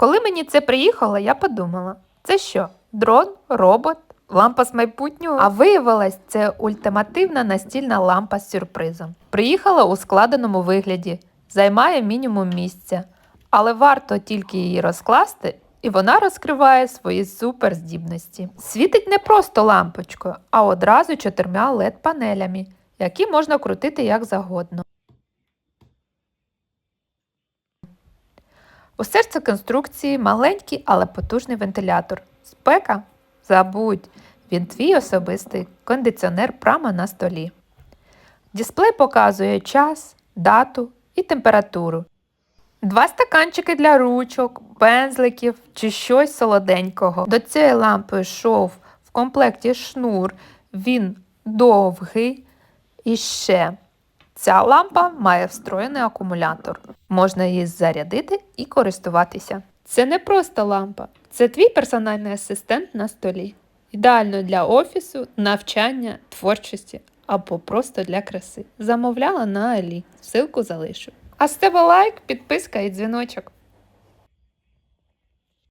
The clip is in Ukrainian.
Коли мені це приїхало, я подумала: це що? Дрон, робот, лампа з майбутнього? А виявилось, це ультимативна настільна лампа з сюрпризом. Приїхала у складеному вигляді, займає мінімум місця, але варто тільки її розкласти, і вона розкриває свої суперздібності. Світить не просто лампочкою, а одразу чотирма LED-панелями, які можна крутити як завгодно. У серці конструкції маленький, але потужний вентилятор. Спека? Забудь, він твій особистий кондиціонер прямо на столі. Дисплей показує час, дату і температуру. Два стаканчики для ручок, пензликів чи щось солоденького. До цієї лампи йшов в комплекті шнур, він довгий. І ще ця лампа має встроєний акумулятор. Можна її зарядити і користуватися. Це не просто лампа, це твій персональний асистент на столі. Ідеально для офісу, навчання, творчості або просто для краси. Замовляла на Алі. Ссылку залишу. А з тебе лайк, підписка і дзвіночок.